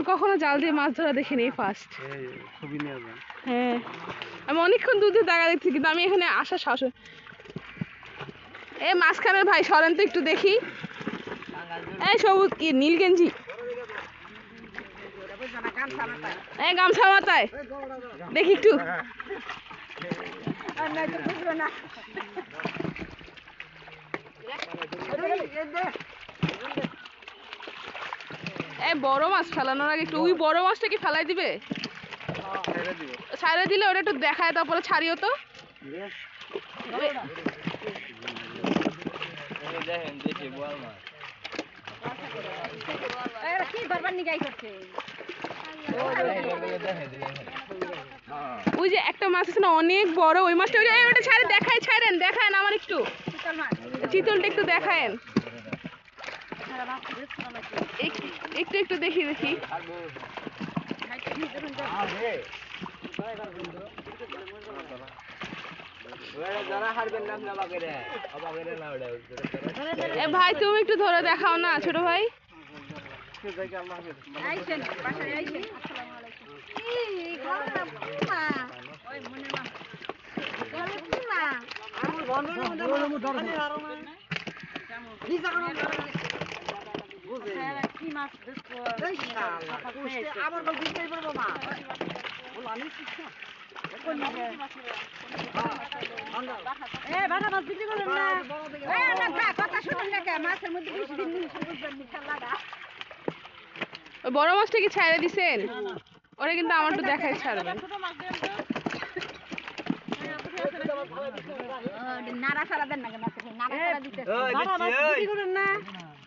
আমি কখনো জাল দিয়ে মাছ ধরা দেখিনি ফার্স্ট এই ছবি হ্যাঁ। আমি অনেকক্ষণ দূর টাকা দেখছি কিন্তু আমি এখানে আসা সাহস এই মাঝখানের ভাই সরেন তো একটু দেখি। এই সবুজ কি নীল গেঞ্জি। এই গামছা মাথায়। দেখি একটু। এই বড় মাছ ফেলানোর আগে একটু, ওই বড় মাছটা কি ফেলাই দিবে? ছাড়ে দিলে ওটা একটু দেখায় তারপরে ছাড়িও তো। ওই যে একটা মাছ আছে না, অনেক বড়, ওই মাছটা ওই ছাড়ে দেখায়, ছাড়েন, দেখায় আমার একটু। চিতলটা একটু দেখায়েন সারা মাছ বেশ ভালো লাগছে এক- একটু একটু দেখি দেখি। ভাই তুমি একটু ধরে দেখাও না ছোট ভাই। আইছেন কি মাছ বল পারব মা বড় মাছটা কি ছাড়ে দিছেন? ওরা কিন্তু আমার একটু দেখায় ছাড়বেন নাড়া সারা দেন না নাড়া সারা দিতে না।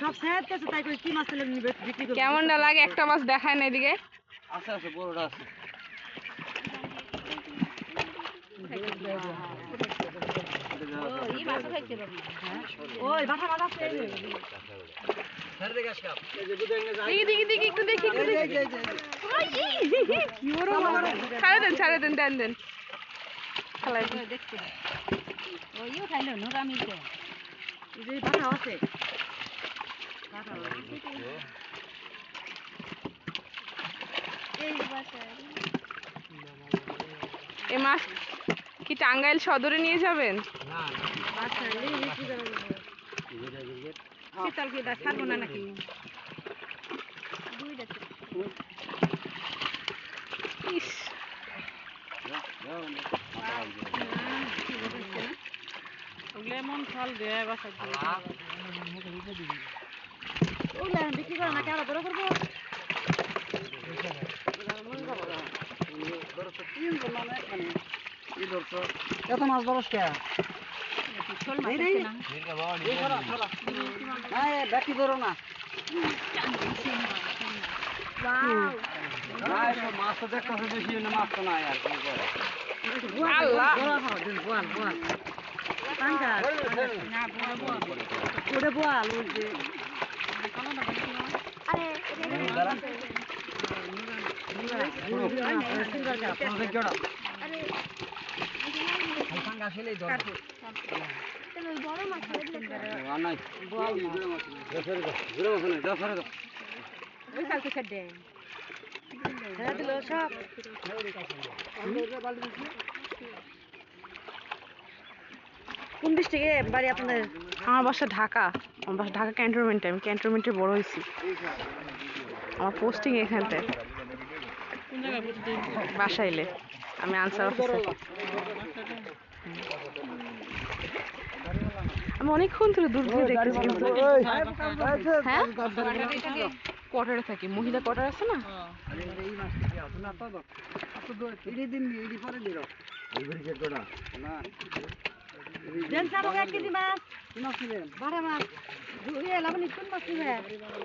সব কাছে তাই করে কি মাছ নিবে বিক্রি করবে কেমনটা লাগে একটা মাছ দেখায় না এদিকে আছে আছে বড়টা আছে ছেড়ে দেন ছাড়ে দেন দেন দেন খেলাই দেখতে ওইও খাইলো নোরামিতে এই যে বাটা আছে। এই মাছ কি টাঙ্গাইল সদরে নিয়ে যাবেন? শীতল কি দাস ছাড়বো না নাকি? লেমন ফল দেয় বাসা ওগুলো বিক্রি করে না কেন বড় করব? এত মাছ ধরস কে? ব্যাটি ধরো না। মাছ তো দেখতেছে বেশি না মাছ তো নাই আর কি। করে আল্লাহ ওই কালকে ছেড়ে ছেড়ে সব কোন ডিস্ট্রিক্টে বাড়ি আপনাদের আমার বাসা ঢাকা। আমার বাসা ঢাকা ক্যান্টনমেন্টে আমি ক্যান্টনমেন্টে বড় হয়েছি। আমার পোস্টিং এখানটায়। বাসাইলে আমি আনসার অফিসার আমি অনেকক্ষণ ধরে দূর থেকে দেখতেছি। কিন্তু হ্যাঁ? কোয়ার্টারে থাকি মহিলা কোয়ার্টার আছে না? দেন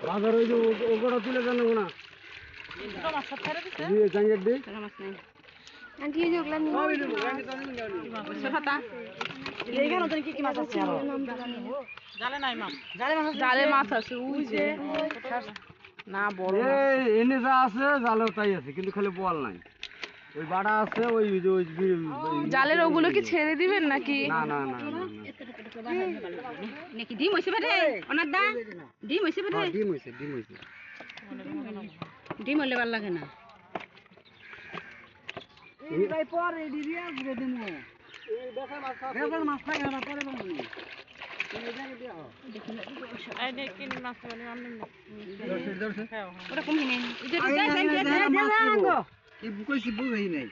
বাজার ওই যে ওগোটা তুলে জানো না ছোট মাছ সব ছেড়ে দিছে? দিয়ে জাঙ্গের দি টাকা মাছ নেই। আন্টি এই যে ওগুলা নিয়ে এইখানে তো কি কি মাছ আছে? আরও জালে মাছ। জালে মাছ জালে মাছ আছে না বড় মাছ। এনে যা আছে জালেও তাই আছে কিন্তু খালি বল নাই। ওই বাড়া আছে ওই ওই যে ওই জালের ওগুলো কি ছেড়ে দিবেন নাকি? না না না না, না। নাকি ডিম হইছে বেটে ওনার দা ডিম হইছে বেটে হ্যাঁ, ডিম হইছে ডিম হইছে। ডিম হইলে ভালো লাগে না। ওটা কমই নেই এই বুকাইছি বুঝাই নাই।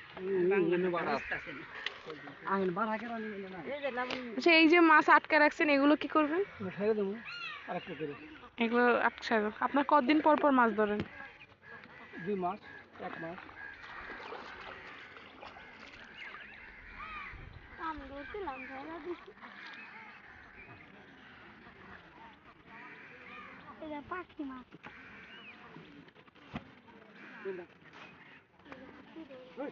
আচ্ছা এই যে মাছ আটকে রাখছেন এগুলো কি করবেন? এগুলো আটকা আপনার কতদিন পর পর মাছ ধরেন? দুই মাস এক মাস। পাখি মাছ। Hey.